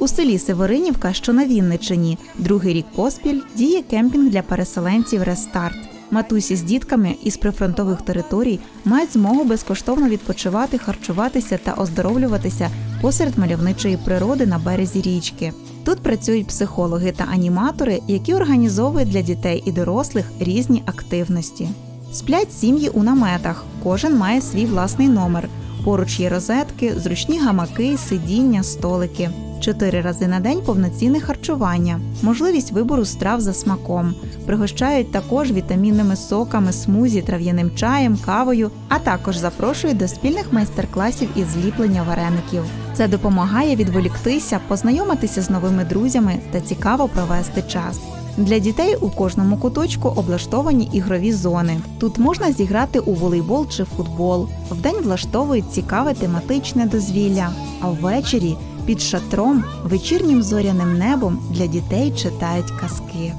У селі Северинівка, що на Вінничині, другий рік поспіль діє кемпінг для переселенців Рестарт. Матусі з дітками із прифронтових територій мають змогу безкоштовно відпочивати, харчуватися та оздоровлюватися посеред мальовничої природи на березі річки. Тут працюють психологи та аніматори, які організовують для дітей і дорослих різні активності. Сплять сім'ї у наметах, кожен має свій власний номер. Поруч є розетки, зручні гамаки, сидіння, столики. Чотири рази на день повноцінне харчування, можливість вибору страв за смаком. Пригощають також вітамінними соками, смузі, трав'яним чаєм, кавою, а також запрошують до спільних майстер-класів із зліплення вареників. Це допомагає відволіктися, познайомитися з новими друзями та цікаво провести час. Для дітей у кожному куточку облаштовані ігрові зони. Тут можна зіграти у волейбол чи футбол. Вдень влаштовують цікаве тематичне дозвілля, а ввечері під шатром, вечірнім зоряним небом для дітей читають казки.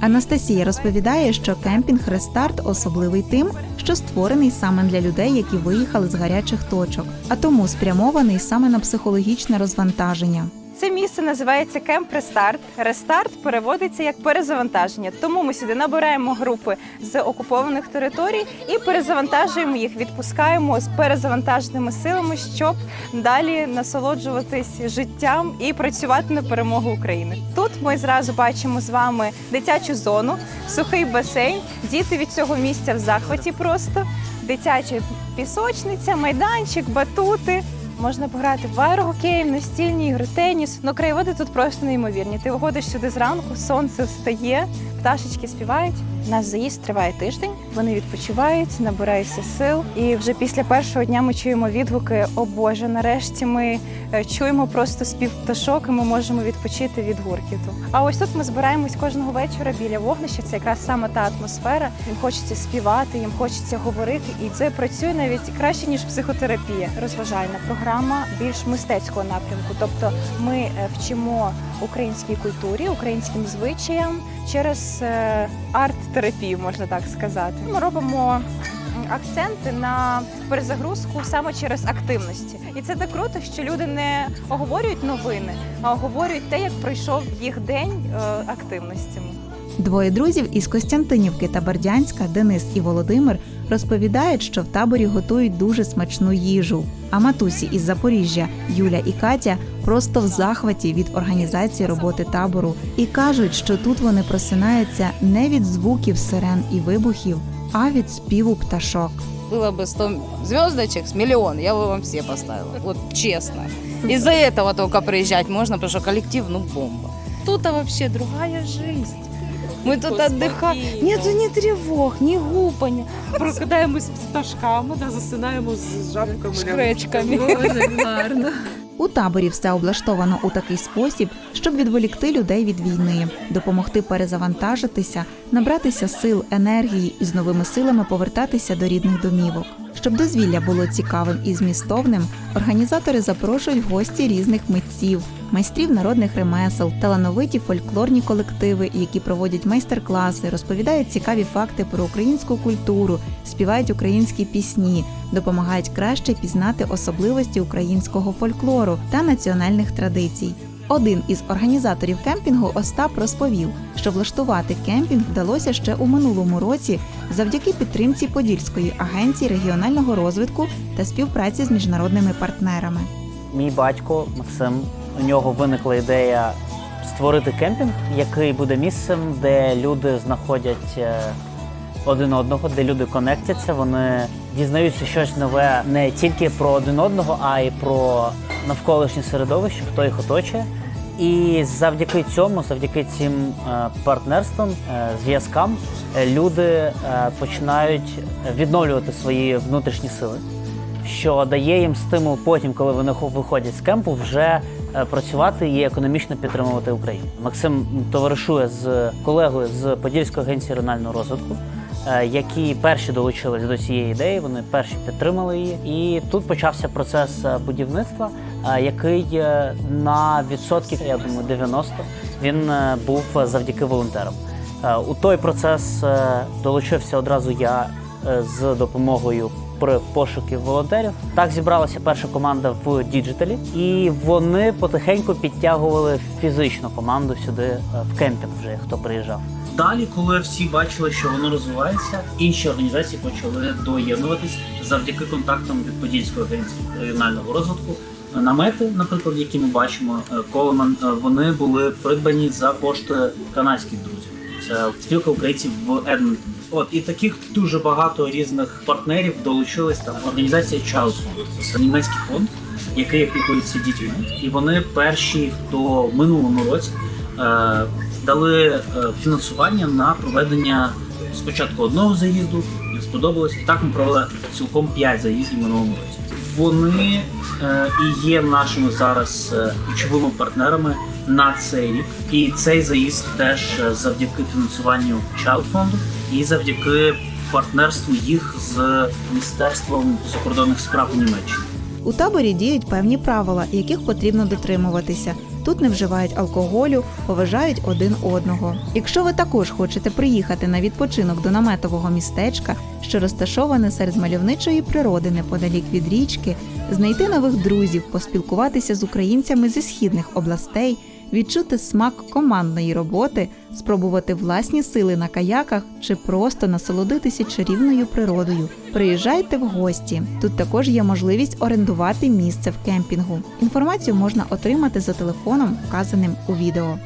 Анастасія розповідає, що кемпінг Рестарт особливий тим, що створений саме для людей, які виїхали з гарячих точок, а тому спрямований саме на психологічне розвантаження. Це місце називається Кемп Рестарт. Рестарт переводиться як перезавантаження. Тому ми сюди набираємо групи з окупованих територій і перезавантажуємо їх, відпускаємо з перезавантаженими силами, щоб далі насолоджуватись життям і працювати на перемогу України. Тут ми зразу бачимо з вами дитячу зону, сухий басейн. Діти від цього місця в захваті просто дитяча пісочниця, майданчик, батути. Можна пограти в аерогокей, настільні ігри, теніс. Ну, краєвиди тут просто неймовірні. Ти виходиш сюди зранку, сонце встає, пташечки співають. Наш заїзд триває тиждень. Вони відпочивають, набираються сил. І вже після першого дня ми чуємо відгуки: О Боже, нарешті ми е, чуємо просто спів пташок, і ми можемо відпочити від гуркіту. А ось тут ми збираємось кожного вечора біля вогнища. Це якраз саме та атмосфера. Їм хочеться співати, їм хочеться говорити, і це працює навіть краще ніж психотерапія. Розважальна програма більш мистецького напрямку. Тобто ми е, вчимо українській культурі, українським звичаям через е, арт-терапію, можна так сказати. Ми робимо акценти на перезагрузку саме через активності. І це так круто, що люди не оговорюють новини, а оговорюють те, як пройшов їх день е, активностями. Двоє друзів із Костянтинівки та Бердянська, Денис і Володимир, розповідають, що в таборі готують дуже смачну їжу. А матусі із Запоріжжя Юля і Катя просто в захваті від організації роботи табору і кажуть, що тут вони просинаються не від звуків сирен і вибухів, а від співу пташок. Было бы 100 звездочек с миллион, я бы вам все поставила. Вот честно. Из-за этого только приезжать можно, потому что коллектив, ну, бомба. Тут-то вообще другая жизнь. Мы тут отдыхаем. Нету ни тревог, ни гупания. Прокидаємось з пташками, да, засинаємо з жабками. Шкречками. Боже, гарно. У таборі все облаштовано у такий спосіб, щоб відволікти людей від війни, допомогти перезавантажитися, набратися сил, енергії і з новими силами повертатися до рідних домівок. Щоб дозвілля було цікавим і змістовним, організатори запрошують в гості різних митців, майстрів народних ремесел, талановиті фольклорні колективи, які проводять майстер-класи, розповідають цікаві факти про українську культуру, співають українські пісні, допомагають краще пізнати особливості українського фольклору та національних традицій. Один із організаторів кемпінгу Остап розповів, що влаштувати кемпінг вдалося ще у минулому році завдяки підтримці Подільської агенції регіонального розвитку та співпраці з міжнародними партнерами. Мій батько Максим, у нього виникла ідея створити кемпінг, який буде місцем, де люди знаходять е, один одного, де люди конектяться, вони дізнаються щось нове не тільки про один одного, а й про навколишнє середовище, хто їх оточує. І завдяки цьому, завдяки цим е, партнерствам, е, зв'язкам, е, люди починають відновлювати свої внутрішні сили що дає їм стимул потім, коли вони хо- виходять з кемпу, вже працювати і економічно підтримувати Україну. Максим товаришує з колегою з Подільської агенції регіонального розвитку, які перші долучились до цієї ідеї, вони перші підтримали її. І тут почався процес е, будівництва, е, який е, на відсотків, я думаю, 90 він е, був завдяки волонтерам. Е, У той процес е, долучився одразу я е, з допомогою при пошукі волонтерів. Так зібралася перша команда в діджиталі, і вони потихеньку підтягували фізичну команду сюди е, в кемпінг, вже хто приїжджав. Далі, коли всі бачили, що воно розвивається, інші організації почали доєднуватись завдяки контактам від Подільської агенції регіонального розвитку. Намети, наприклад, які ми бачимо, Колеман, е, вони були придбані за кошти канадських друзів. Спілка українців в Едмонтоні. От і таких дуже багато різних партнерів долучились там організація Child Fund. Це німецький фонд, який опікується дітьми. І вони перші, хто в минулому році е, дали е, фінансування на проведення спочатку одного заїзду, їм сподобалось, і так ми провели цілком п'ять заїздів минулому році. Вони е, і є нашими зараз е, ключовими партнерами на цей рік. І цей заїзд теж е, завдяки фінансуванню Child фонду і завдяки партнерству їх з Міністерством закордонних справ у Німеччині. У таборі діють певні правила, яких потрібно дотримуватися. Тут не вживають алкоголю, поважають один одного. Якщо ви також хочете приїхати на відпочинок до наметового містечка, що розташоване серед мальовничої природи неподалік від річки, знайти нових друзів, поспілкуватися з українцями зі східних областей, відчути смак командної роботи, спробувати власні сили на каяках чи просто насолодитися чарівною природою. Приїжджайте в гості. Тут також є можливість орендувати місце в кемпінгу. Інформацію можна отримати за телефоном, вказаним у відео.